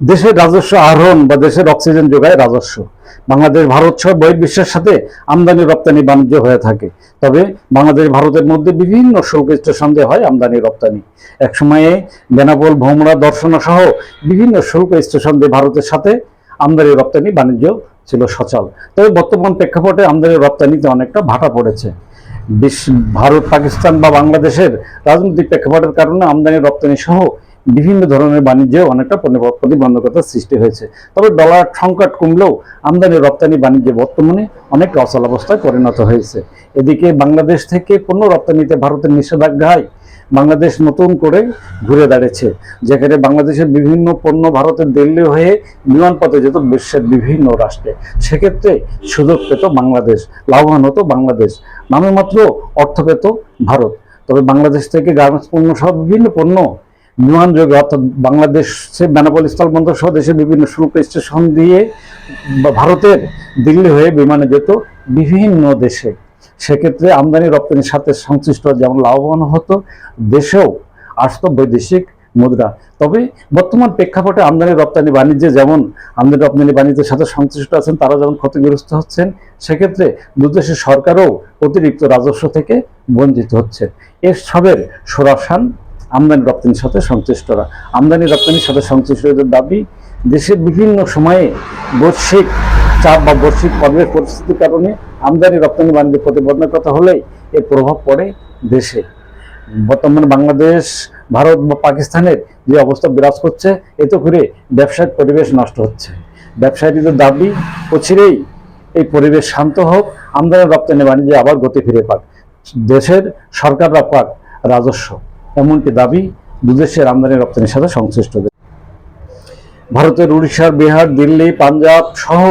দেশের রাজস্ব আহরণ বা দেশের অক্সিজেন যোগায় রাজস্ব। বাংলাদেশ, ভারত সহ বহির্বিশ্বের সাথে আমদানি রপ্তানি বাণিজ্য হয়ে থাকে। তবে বাংলাদেশ, ভারতের মধ্যে বিভিন্ন শুল্ক স্টেশন হয় আমদানি রপ্তানি। একসময়ে বেনাপোল, ভোমরা, দর্শনা সহ বিভিন্ন শুল্ক স্টেশন দিয়ে ভারতের সাথে আমদানি রপ্তানি বাণিজ্য ছিল সচল। তবে বর্তমান প্রেক্ষাপটে আমদানি রপ্তানিতে অনেকটা ভাটা পড়েছে। বিশ্ব, ভারত, পাকিস্তান বা বাংলাদেশের রাজনৈতিক প্রেক্ষাপটের কারণে আমদানি রপ্তানি সহ বিভিন্ন ধরনের বাণিজ্যে অনেকটা প্রতিব- প্রতিবন্ধকতার সৃষ্টি হয়েছে। তবে ডলার সংকট কমলেও আমদানি রপ্তানি বাণিজ্যে বর্তমানে অনেক অচল অবস্থায় পরিণত হয়েছে। এদিকে বাংলাদেশ থেকে পণ্য রপ্তানিতে ভারতের নিষেধাজ্ঞায় বাংলাদেশ নতুন করে ঘুরে দাঁড়িয়েছে, যেখানে বাংলাদেশের বিভিন্ন পণ্য ভারতের দিল্লি হয়ে বিমানপথে যেত বিশ্বের বিভিন্ন রাষ্ট্রে। সেক্ষেত্রে সুযোগ পেত বাংলাদেশ, লাভবান হতো বাংলাদেশ। নামে মাত্র অর্থ পেত ভারত। তবে বাংলাদেশ থেকে গার্মেন্টস পণ্য সহ বিভিন্ন পণ্য বিমান যোগে, অর্থাৎ বাংলাদেশে বেনাপোল স্থলবন্দর সহ দেশের বিভিন্ন শুল্ক স্টেশন দিয়ে ভারতের দিল্লি হয়ে বিমানে যেত বিভিন্ন দেশে। সেক্ষেত্রে আমদানি রপ্তানির সাথে সংশ্লিষ্ট যেমন লাভবান হতো, দেশেও আসতো বৈদেশিক মুদ্রা। তবে বর্তমান প্রেক্ষাপটে আমদানি, রপ্তানি, বাণিজ্যে যেমন আমদানি, রপ্তানি, বাণিজ্যের সাথে সংশ্লিষ্ট আছেন, তারা যেমন ক্ষতিগ্রস্ত হচ্ছেন, সেক্ষেত্রে দুদেশের সরকারও অতিরিক্ত রাজস্ব থেকে বঞ্চিত হচ্ছে। এর সবের সরাসান আমদানি রপ্তানির সাথে সংশ্লিষ্টরা। আমদানি রপ্তানির সাথে সংশ্লিষ্টদের দাবি, দেশের বিভিন্ন সময়ে বৈশ্বিক চাপ বা বৈশ্বিক পর্বের পরিস্থিতির কারণে আমদানি, রপ্তানি বাণিজ্যে প্রতিবন্ধকতা হলেই এর প্রভাব পড়ে দেশে। বর্তমানে বাংলাদেশ, ভারত বা পাকিস্তানের যে অবস্থা বিরাজ করছে, এতে করে ব্যবসায়িক পরিবেশ নষ্ট হচ্ছে। ব্যবসায়ীদের দাবি, অচিরেই এই পরিবেশ শান্ত হোক, আমদানি, রপ্তানি, বাণিজ্যে আবার গতি ফিরে পাক। দেশের সরকাররা পাক রাজস্ব। এমনটি দাবি দুদেশের আমদানি রপ্তানির সাথে সংশ্লিষ্টদের ভারতের উড়িষ্যার, বিহার, দিল্লি, পাঞ্জাব সহ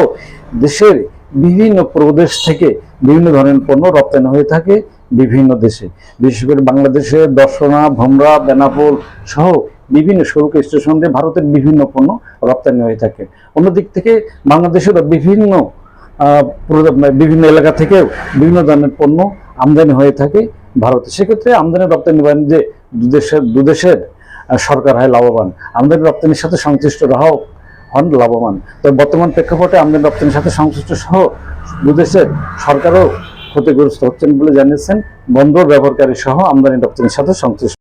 দেশের বিভিন্ন প্রদেশ থেকে বিভিন্ন ধরনের পণ্য রপ্তানি হয়ে থাকে বিভিন্ন দেশে। বিশেষ করে বাংলাদেশের দর্শনা, ভোমরা, বেনাপোল সহ বিভিন্ন শুল্ক স্টেশন দিয়ে ভারতের বিভিন্ন পণ্য রপ্তানি হয়ে থাকে। অন্যদিক থেকে বাংলাদেশেরও বিভিন্ন বিভিন্ন এলাকা থেকেও বিভিন্ন ধরনের পণ্য আমদানি হয়ে থাকে ভারতে। সেক্ষেত্রে আমদানি রপ্তানি বাণিজ্যে দুদেশের দুদেশের সরকার হয় লাভবান, আমদানি রপ্তানির সাথে সংশ্লিষ্ট সংশ্লিষ্টরাও হন লাভবান। তবে বর্তমান প্রেক্ষাপটে আমদানি রপ্তানির সাথে সংশ্লিষ্ট সহ দুদেশের সরকারও ক্ষতিগ্রস্ত হচ্ছেন বলে জানিয়েছেন বন্দর ব্যবহারকারী সহ আমদানি রপ্তানির সাথে সংশ্লিষ্ট।